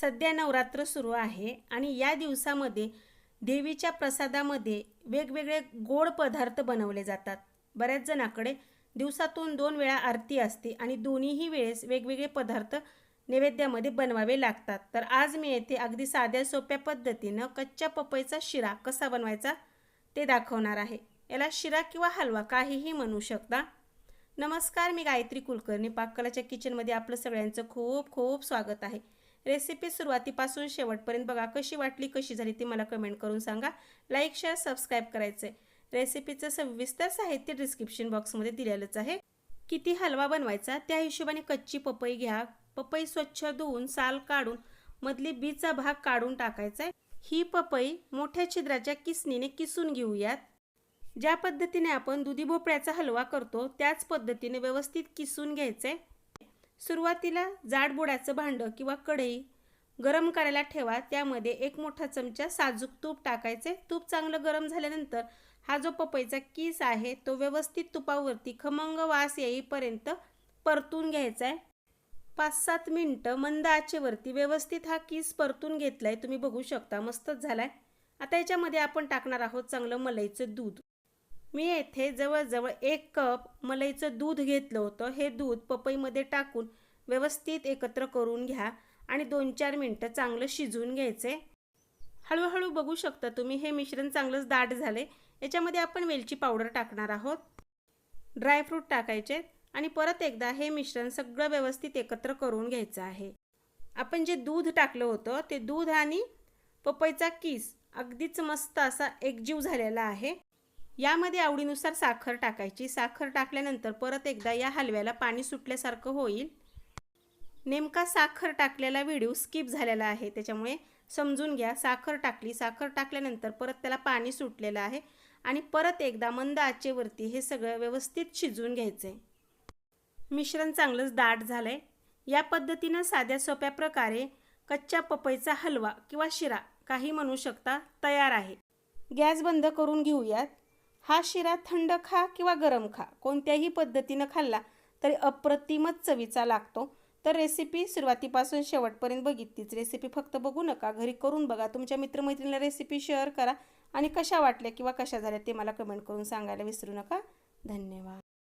सध्या नवरात्र सुरू आहे आणि या दिवसामध्ये देवीच्या प्रसादामध्ये वेगवेगळे गोड पदार्थ बनवले जातात. बऱ्याच जणाकडे दिवसातून दोन वेळा आरती असते आणि दोन्हीही वेळेस वेगवेगळे पदार्थ नैवेद्यामध्ये बनवावे लागतात. तर आज मी येथे अगदी साध्या सोप्या पद्धतीनं कच्च्या पपईचा शिरा कसा बनवायचा ते दाखवणार आहे. याला शिरा किंवा हलवा काहीही म्हणू शकता. नमस्कार मी गायत्री कुलकर्णी. पाककलाच्या किचनमध्ये आपलं सगळ्यांचं खूप खूप स्वागत आहे. रेसिपी सुरुवातीपासून शेवटपर्यंत बघा कशी वाटली कशी झाली ती मला कमेंट करून सांगा. लाईक शेअर सबस्क्राईब करायचं आहे रेसिपीचं सविस्तर साहित्य डिस्क्रिप्शन बॉक्समध्ये दिलेलंच आहे. किती हलवा बनवायचा त्या हिशोबाने कच्ची पपई घ्या. पपई स्वच्छ धुवून साल काढून मधली बीचा भाग काढून टाकायचा आहे ही पपई मोठ्या छिद्राच्या किसणीने किसून घेऊयात. ज्या पद्धतीने आपण दुधी भोपळ्याचा हलवा करतो त्याच पद्धतीने व्यवस्थित किसून घ्यायचे सुरुवातीला जाडबुडाचं भांडं किंवा कढई गरम करायला ठेवा. त्यामध्ये एक मोठा चमचा साजूक तूप टाकायचे. तूप चांगलं गरम झाल्यानंतर हा जो पपईचा किस आहे तो व्यवस्थित तुपावरती खमंग वास येईपर्यंत परतून घ्यायचा आहे पाच सात मिनटं मंद आचेवरती व्यवस्थित हा किस परतून घेतला आहे तुम्ही बघू शकता मस्तच झाला आहे आता याच्यामध्ये आपण टाकणार आहोत चांगलं मलईचं दूध. मी येथे जवळजवळ एक कप मलईचं दूध घेतलं होतं. हे दूध पपईमध्ये टाकून व्यवस्थित एकत्र करून घ्या आणि दोन चार मिनटं चांगलं शिजवून घ्यायचे. हळूहळू बघू शकता तुम्ही हे मिश्रण चांगलंच दाट झाले. याच्यामध्ये आपण वेलची पावडर टाकणार आहोत. ड्रायफ्रूट टाकायचे आणि परत एकदा हे मिश्रण सगळं व्यवस्थित एकत्र करून घ्यायचं आहे. आपण जे दूध टाकलं होतं ते दूध आणि पपईचा किस अगदीच मस्त असा एकजीव झालेला आहे. यामध्ये आवडीनुसार साखर टाकायची. साखर टाकल्यानंतर परत एकदा या हलव्याला पाणी सुटल्यासारखं होईल. नेमका साखर टाकलेला व्हिडिओ स्किप झालेला आहे. त्याच्यामुळे समजून घ्या साखर टाकली. साखर टाकल्यानंतर परत त्याला पाणी सुटलेलं आहे आणि परत एकदा मंद आचेवरती हे सगळं व्यवस्थित शिजवून घ्यायचं आहे मिश्रण चांगलंच दाट झालं आहे या पद्धतीनं साध्या सोप्या प्रकारे कच्च्या पपईचा हलवा किंवा शिरा काही म्हणू शकता तयार आहे. गॅस बंद करून घेऊयात. हा शिरा थंड खा किंवा गरम खा. कोणत्याही पद्धतीनं खाल्ला तरी अप्रतिमच चवीचा लागतो. तर रेसिपी सुरुवातीपासून शेवटपर्यंत बघितलीच रेसिपी फक्त बघू नका. घरी करून बघा. तुमच्या मित्रमैत्रिणीला रेसिपी शेअर करा. आणि कशा वाटल्या किंवा कशा झाल्या ते मला कमेंट करून सांगायला विसरू नका. धन्यवाद.